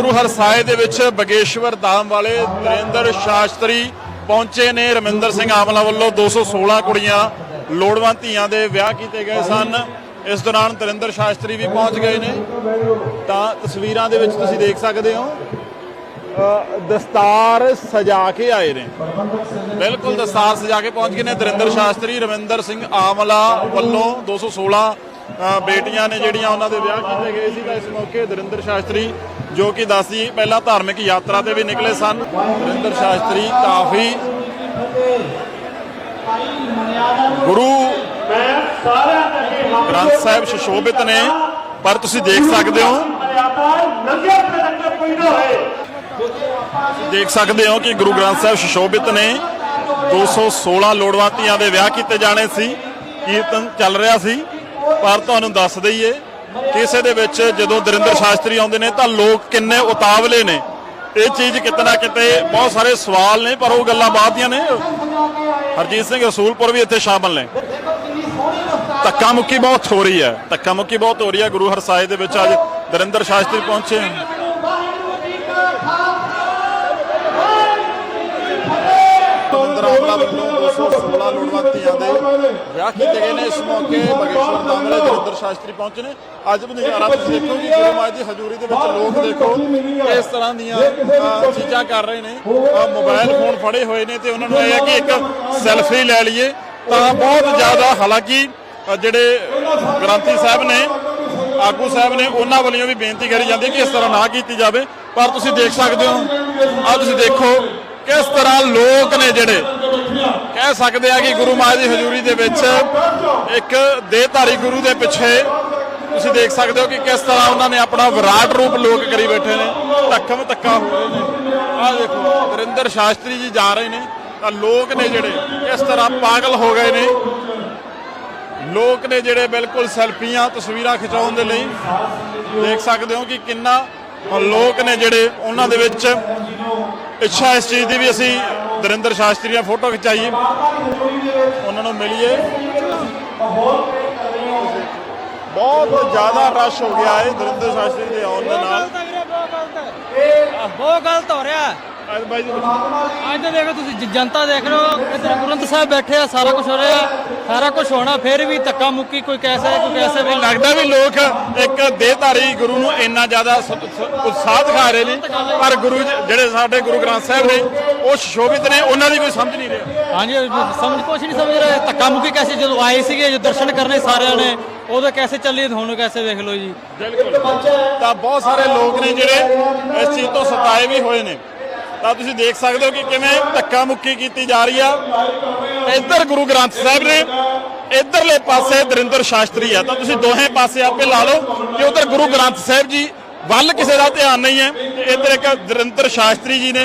ਗੁਰੂ ਹਰਸਾਏ ਦੇ ਵਿੱਚ ਬਗੇਸ਼ਵਰ ਧਾਮ ਵਾਲੇ ਨਰਿੰਦਰ ਸ਼ਾਸਤਰੀ ਪਹੁੰਚੇ ਨੇ। ਰਮਿੰਦਰ ਸਿੰਘ ਆਮਲਾ ਵੱਲੋਂ 216 ਕੁੜੀਆਂ ਲੋੜਵੰਦ ਧੀਆਂ ਦੇ ਵਿਆਹ ਕੀਤੇ ਗਏ ਸਨ। ਇਸ ਦੌਰਾਨ ਤਰਿੰਦਰ ਸ਼ਾਸਤਰੀ ਵੀ ਪਹੁੰਚ ਗਏ ਨੇ। ਤਾਂ ਤਸਵੀਰਾਂ ਦੇ ਵਿੱਚ ਤੁਸੀਂ ਦੇਖ ਸਕਦੇ ਹੋ ਦਸਤਾਰ ਸਜਾ ਕੇ ਆਏ ਨੇ। ਬਿਲਕੁਲ ਦਸਤਾਰ ਸਜਾ ਕੇ ਪਹੁੰਚ ਗਏ ਨੇ ਤਰਿੰਦਰ ਸ਼ਾਸਤਰੀ। ਰਵਿੰਦਰ ਸਿੰਘ ਆਮਲਾ ਵੱਲੋਂ 216 ਅ, ਬੇਟੀਆਂ ਨੇ ਜਿਹੜੀਆਂ ਉਹਨਾਂ ਦੇ ਵਿਆਹ ਕੀਤੇ ਗਏ ਸੀ ਤਾਂ ਇਸ ਮੌਕੇ ਦਰਿੰਦਰ ਸ਼ਾਸਤਰੀ ਜੋ ਕਿ ਦੱਸਦੀ ਪਹਿਲਾਂ ਧਾਰਮਿਕ ਯਾਤਰਾ ਤੇ ਵੀ ਨਿਕਲੇ ਸਨ। ਦਰਿੰਦਰ ਸ਼ਾਸਤਰੀ ਕਾਫੀ ਗੁਰੂ ਗ੍ਰੰਥ ਸਾਹਿਬ ਸ਼ਸ਼ੋਭਿਤ ਨੇ, ਪਰ ਤੁਸੀਂ ਦੇਖ ਸਕਦੇ ਹੋ। ਦੇਖ ਸਕਦੇ ਹੋ ਕਿ ਗੁਰੂ ਗ੍ਰੰਥ ਸਾਹਿਬ ਸ਼ਸ਼ੋਭਿਤ ਨੇ 216 ਲੋੜਵੰਤੀਆਂ ਦੇ ਵਿਆਹ ਕੀਤੇ ਜਾਣੇ ਸੀ, ਕੀਰਤਨ ਚੱਲ ਰਿਹਾ ਸੀ। ਪਰ ਤੁਹਾਨੂੰ ਦੱਸ ਦਈਏ, ਕਿਸੇ ਦੇ ਵਿੱਚ ਜਦੋਂ ਦਰਿੰਦਰ ਸ਼ਾਸਤਰੀ ਆਉਂਦੇ ਨੇ ਤਾਂ ਲੋਕ ਕਿੰਨੇ ਉਤਾਵਲੇ ਨੇ। ਇਹ ਚੀਜ਼ ਕਿਤੇ ਨਾ ਕਿਤੇ ਬਹੁਤ ਸਾਰੇ ਸਵਾਲ ਨੇ, ਪਰ ਉਹ ਗੱਲਾਂ ਬਾਅਦ ਦੀਆਂ ਨੇ। ਹਰਜੀਤ ਸਿੰਘ ਰਸੂਲਪੁਰ ਵੀ ਇੱਥੇ ਸ਼ਾਮਲ ਨੇ। ਧੱਕਾ ਮੁੱਕੀ ਬਹੁਤ ਹੋ ਰਹੀ ਹੈ, ਧੱਕਾ ਮੁੱਕੀ ਬਹੁਤ ਹੋ ਰਹੀ ਹੈ। ਗੁਰੂ ਹਰਸਾਏ ਦੇ ਵਿੱਚ ਅੱਜ ਦਰਿੰਦਰ ਸ਼ਾਸਤਰੀ ਪਹੁੰਚੇ ਦਰਿੰਦਰ ਵੱਲੋਂ 216 ਲੋੜਵੰਤੀਆਂ ਦੇ ਵਿਆਹ ਕੀਤੇ ਗਏ ਨੇ ਇਸ ਮੌਕੇ ਬਗੇਸ਼ਵਰ ਦਾਮਲੇ ਦਰਿੰਦਰ ਸ਼ਾਸਤਰੀ ਪਹੁੰਚੇ ਨੇ। ਅੱਜ ਵੀ ਨਜ਼ਾਰਾ ਤੁਸੀਂ ਦੇਖੋ ਕਿ ਗੁਰੂ ਮਹਾਰਾਜ ਦੀ ਹਜ਼ੂਰੀ ਦੇ ਵਿੱਚ ਲੋਕ ਦੇਖੋ ਇਸ ਤਰ੍ਹਾਂ ਦੀਆਂ ਚੀਜ਼ਾਂ ਕਰ ਰਹੇ ਨੇ। ਮੋਬਾਈਲ ਫੋਨ ਫੜੇ ਹੋਏ ਨੇ ਤੇ ਉਹਨਾਂ ਨੂੰ ਇਹ ਹੈ ਕਿ ਇੱਕ ਸੈਲਫੀ ਲੈ ਲਈਏ। ਤਾਂ ਬਹੁਤ ਜ਼ਿਆਦਾ, ਹਾਲਾਂਕਿ ਜਿਹੜੇ ਗ੍ਰੰਥੀ ਸਾਹਿਬ ਨੇ, ਆਗੂ ਸਾਹਿਬ ਨੇ, ਉਹਨਾਂ ਵੱਲੋਂ ਵੀ ਬੇਨਤੀ ਕਰੀ ਜਾਂਦੀ ਹੈ ਕਿ ਇਸ ਤਰ੍ਹਾਂ ਨਾ ਕੀਤੀ ਜਾਵੇ। ਪਰ ਤੁਸੀਂ ਦੇਖ ਸਕਦੇ ਹੋ ਆ ਤੁਸੀਂ ਦੇਖੋ ਕਿਸ ਤਰ੍ਹਾਂ ਲੋਕ ਨੇ ਜਿਹੜੇ ਕਹਿ ਸਕਦੇ ਆ ਕਿ ਗੁਰੂ ਮਹਾਰਾਜ ਦੀ ਹਜ਼ੂਰੀ ਦੇ ਵਿੱਚ ਇੱਕ ਦੇਹਧਾਰੀ ਗੁਰੂ ਦੇ ਪਿੱਛੇ ਤੁਸੀਂ ਦੇਖ ਸਕਦੇ ਹੋ ਕਿ ਕਿਸ ਤਰ੍ਹਾਂ ਉਹਨਾਂ ਨੇ ਆਪਣਾ ਵਿਰਾਟ ਰੂਪ ਲੋਕ ਕਰੀ ਬੈਠੇ ਨੇ, ਧੱਕਮ ਧੱਕਾ ਹੋ ਰਹੇ ਨੇ। ਆਹ ਦੇਖੋ ਵਰਿੰਦਰ ਸ਼ਾਸਤਰੀ ਜੀ ਜਾ ਰਹੇ ਨੇ, ਤਾਂ ਲੋਕ ਨੇ ਜਿਹੜੇ ਕਿਸ ਤਰ੍ਹਾਂ ਪਾਗਲ ਹੋ ਗਏ ਨੇ। ਲੋਕ ਨੇ ਜਿਹੜੇ ਬਿਲਕੁਲ ਸੈਲਫੀਆਂ, ਤਸਵੀਰਾਂ ਖਿਚਾਉਣ ਦੇ ਲਈ ਦੇਖ ਸਕਦੇ ਹੋ ਕਿ ਕਿੰਨਾ ਲੋਕ ਨੇ ਜਿਹੜੇ ਉਹਨਾਂ ਦੇ ਵਿੱਚ ਇੱਛਾ ਇਸ ਚੀਜ਼ ਦੀ ਵੀ ਅਸੀਂ ਦਰਿੰਦਰ ਸ਼ਾਸਤਰੀ ਦੀਆਂ ਫੋਟੋ ਖਿਚਾਈਏ ਉਹਨਾਂ ਨੂੰ ਮਿਲੀਏ। ਬਹੁਤ ਜ਼ਿਆਦਾ ਰਸ਼ ਹੋ ਗਿਆ ਹੈ ਦਰਿੰਦਰ ਸ਼ਾਸਤਰੀ ਦੇ ਆਉਣ ਦੇ ਨਾਲ। ਬਹੁਤ ਗਲਤ ਹੋ ਰਿਹਾ। ਅੱਜ ਬਾਈ ਜੀ ਅੱਜ ਤਾਂ ਦੇਖੋ ਤੁਸੀਂ ਜ- ਜਨਤਾ ਦੇਖ ਰਹੇ ਹੋ ਇੱਧਰ ਗੁਰੂ ਗ੍ਰੰਥ ਸਾਹਿਬ ਬੈਠੇ ਆ ਸਾਰਾ ਕੁਝ ਹੋ ਰਿਹਾ ਸਾਰਾ ਕੁਝ ਹੋਣਾ ਫਿਰ ਵੀ ਧੱਕਾ ਮੁੱਕੀ ਕੋਈ ਕੈਸੇ ਕੋਈ ਕੈਸੇ ਵੀ ਲੱਗਦਾ ਵੀ ਲੋਕ ਇੱਕ ਦੇਹਧਾਰੀ ਗੁਰੂ ਨੂੰ ਇੰਨਾ ਜ਼ਿਆਦਾ ਸ- ਸ- ਉਤਸ਼ਾਹ ਦਿਖਾ ਰਹੇ ਨੇ ਪਰ ਗੁਰੂ ਜ- ਜਿਹੜੇ ਸਾਡੇ ਗੁਰੂ ਗ੍ਰੰਥ ਸਾਹਿਬ ਨੇ ਉਹ ਸ਼ੋਭਿਤ ਨੇ ਉਹਨਾਂ ਦੀ ਕੋਈ ਸਮਝ ਨਹੀਂ ਰਿਹਾ। ਹਾਂਜੀ ਸਮਝ ਕੁਛ ਨਹੀਂ ਸਮਝ ਰਹੇ ਧੱਕਾ ਮੁੱਕੀ ਕੈਸੇ ਜਦੋਂ ਆਏ ਸੀਗੇ ਜੋ ਦਰਸ਼ਨ ਕਰਨੇ ਸਾਰਿਆਂ ਨੇ ਉਦੋਂ ਕੈਸੇ ਚੱਲੀ ਹੁਣ ਕੈਸੇ ਵੇਖ ਲਓ ਜੀ। ਤਾਂ ਬਹੁਤ ਸਾਰੇ ਲੋਕ ਨੇ ਜਿਹੜੇ ਇਸ ਚੀਜ਼ ਤੋਂ ਸਤਾਏ ਵੀ ਹੋਏ ਨੇ। ਤਾਂ ਤੁਸੀਂ ਦੇਖ ਸਕਦੇ ਹੋ ਕਿ ਕਿਵੇਂ ਧੱਕਾ ਮੁੱਕੀ ਕੀਤੀ ਜਾ ਰਹੀ ਆ। ਇੱਧਰ ਗੁਰੂ ਗ੍ਰੰਥ ਸਾਹਿਬ ਨੇ ਇੱਧਰਲੇ ਪਾਸੇ ਦਰਿੰਦਰ ਸ਼ਾਸਤਰੀ ਆ। ਤਾਂ ਤੁਸੀਂ ਦੋਹੇ ਪਾਸੇ ਆਪੇ ਲਾ ਲਓ ਕਿ ਉਧਰ ਗੁਰੂ ਗ੍ਰੰਥ ਸਾਹਿਬ ਜੀ ਵੱਲ ਕਿਸੇ ਦਾ ਧਿਆਨ ਨਹੀਂ ਹੈ। ਇੱਧਰ ਇੱਕ ਦਰਿੰਦਰ ਸ਼ਾਸਤਰੀ ਜੀ ਨੇ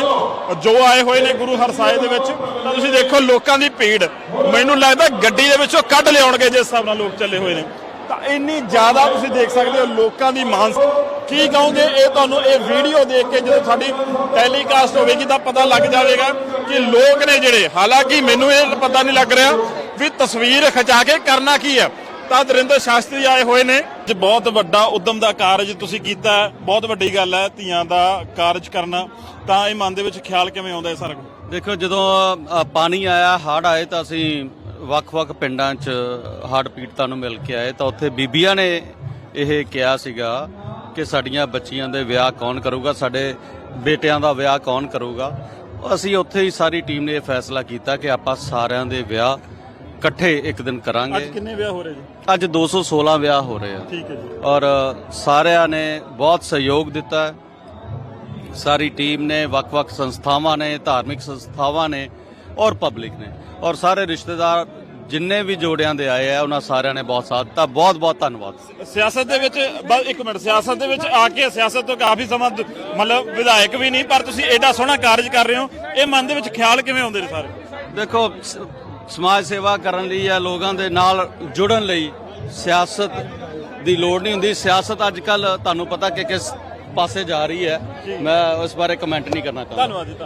ਜੋ ਆਏ ਹੋਏ ਨੇ ਗੁਰੂ ਹਰਸਾਏ ਦੇ ਵਿੱਚ। ਤਾਂ ਤੁਸੀਂ ਦੇਖੋ ਲੋਕਾਂ ਦੀ ਭੀੜ। ਮੈਨੂੰ ਲੱਗਦਾ ਗੱਡੀ ਦੇ ਵਿੱਚੋਂ ਕੱਢ ਲਿਆਉਣਗੇ ਜਿਸ ਹਿਸਾਬ ਨਾਲ ਲੋਕ ਚੱਲੇ ਹੋਏ ਨੇ। ਤਾਂ ਇੰਨੀ ਜ਼ਿਆਦਾ ਤੁਸੀਂ ਦੇਖ ਸਕਦੇ ਹੋ ਲੋਕਾਂ ਦੀ ਮਾਨਸ। ਕੀ ਕਹੋਗੇ ਇਹ ਤੁਹਾਨੂੰ ਇਹ ਵੀਡੀਓ ਦੇਖ ਕੇ ਜਦੋਂ ਸਾਡੀ ਟੈਲੀਕਾਸਟ ਹੋਵੇਗੀ ਤਾਂ ਪਤਾ ਲੱਗ ਜਾਵੇਗਾ ਕਿ ਲੋਕ ਨੇ ਜਿਹੜੇ ਹਾਲਾਂਕਿ ਮੈਨੂੰ ਇਹ ਪਤਾ ਨਹੀਂ ਲੱਗ ਰਿਹਾ ਵੀ ਤਸਵੀਰ ਖਿਚਾ ਕੇ ਕਰਨਾ ਕੀ ਹੈ। ਤਾਂ ਦਰਿੰਦਰ ਸ਼ਾਸਤਰੀ ਆਏ ਹੋਏ ਨੇ। ਅੱਜ ਬਹੁਤ ਵੱਡਾ ਉਦਮ ਦਾ ਕਾਰਜ ਤੁਸੀਂ ਕੀਤਾ। ਬਹੁਤ ਵੱਡੀ ਗੱਲ ਹੈ ਧੀਆਂ ਦਾ ਕਾਰਜ ਕਰਨਾ। ਤਾਂ ਇਹ ਮਨ ਦੇ ਵਿੱਚ ਖਿਆਲ ਕਿਵੇਂ ਆਉਂਦਾ ਹੈ ਸਾਰਾ ਕੁਝ ਦੇਖੋ ਜਦੋਂ ਪਾਣੀ ਆਇਆ ਹੜ੍ਹ ਆਏ ਤਾਂ ਅਸੀਂ ਵੱਖ-ਵੱਖ ਪਿੰਡਾਂ 'ਚ ਹੜ੍ਹ ਪੀੜਤਾਂ ਨੂੰ ਮਿਲ ਕੇ ਆਏ ਤਾਂ ਉੱਥੇ ਬੀਬੀਆਂ ਨੇ ਇਹ ਕਿਹਾ ਸੀਗਾ ਕਿ ਸਾਡੀਆਂ ਬੱਚੀਆਂ ਦੇ ਵਿਆਹ ਕੌਣ ਕਰੂਗਾ ਸਾਡੇ ਬੇਟਿਆਂ ਦਾ ਵਿਆਹ ਕੌਣ ਕਰੂਗਾ। ਅਸੀਂ ਉੱਥੇ ਹੀ ਸਾਰੀ ਟੀਮ ਨੇ ਇਹ ਫੈਸਲਾ ਕੀਤਾ ਕਿ ਆਪਾਂ ਸਾਰਿਆਂ ਦੇ ਵਿਆਹ ਇਕੱਠੇ ਇੱਕ ਦਿਨ ਅੱਜ ਕਰਾਂਗੇ ਕਿੰਨੇ ਵਿਆਹ ਹੋ ਰਹੇ ਜੀ? ਅੱਜ 216 ਵਿਆਹ ਹੋ ਰਹੇ ਆ। ਠੀਕ ਹੈ ਜੀ। ਔਰ ਸਾਰਿਆਂ ਨੇ ਬਹੁਤ ਸਹਿਯੋਗ ਦਿੱਤਾ। ਸਾਰੀ ਟੀਮ ਨੇ ਵੱਖ-ਵੱਖ ਸੰਸਥਾਵਾਂ ਨੇ ਧਾਰਮਿਕ ਸੰਸਥਾਵਾਂ ਨੇ ਔਰ ਪਬਲਿਕ ਨੇ। ਔਰ ਸਾਰੇ ਰਿਸ਼ਤੇਦਾਰ ਜਿੰਨੇ ਵੀ ਜੋੜਿਆਂ ਦੇ ਆਏ ਆ ਉਹਨਾਂ ਸਾਰਿਆਂ ਨੇ ਬਹੁਤ ਸਾਥ ਦਿੱਤਾ। ਬਹੁਤ-ਬਹੁਤ ਧੰਨਵਾਦ। ਸਿਆਸਤ ਦੇ ਵਿੱਚ ਬਸ ਇੱਕ ਮਿੰਟ ਸਿਆਸਤ ਦੇ ਵਿੱਚ ਆ ਕੇ ਸਿਆਸਤ ਤੋਂ ਕਾਫੀ ਸਮਾਂ ਦ- ਮਤਲਬ ਵਿਧਾਇਕ ਵੀ ਨਹੀਂ ਪਰ ਤੁਸੀਂ ਐਡਾ ਸੋਹਣਾ ਕਾਰਜ ਕਰ ਰਹੇ ਹੋ। ਇਹ ਮਨ ਦੇ ਵਿੱਚ ਖਿਆਲ ਕਿਵੇਂ ਆਉਂਦੇ ਨੇ ਸਾਰੇ? ਦੇਖੋ ਸ- ਸਮਾਜ ਸੇਵਾ ਕਰਨ ਲਈ ਜਾਂ ਲੋਕਾਂ ਦੇ ਨਾਲ ਜੁੜਨ ਲਈ ਸਿਆਸਤ ਦੀ ਲੋੜ ਨਹੀਂ ਹੁੰਦੀ। ਸਿਆਸਤ ਅੱਜ ਕੱਲ ਤੁਹਾਨੂੰ ਪਤਾ ਕਿ ਕਿਸ ਪਾਸੇ ਜਾ ਰਹੀ ਹੈ। ਮੈਂ ਉਸ ਬਾਰੇ ਕਮੈਂਟ ਨਹੀਂ ਕਰਨਾ ਚਾਹੁੰਦਾ। ਧੰਨਵਾਦ ਜੀ ਧੰਨਵਾਦ।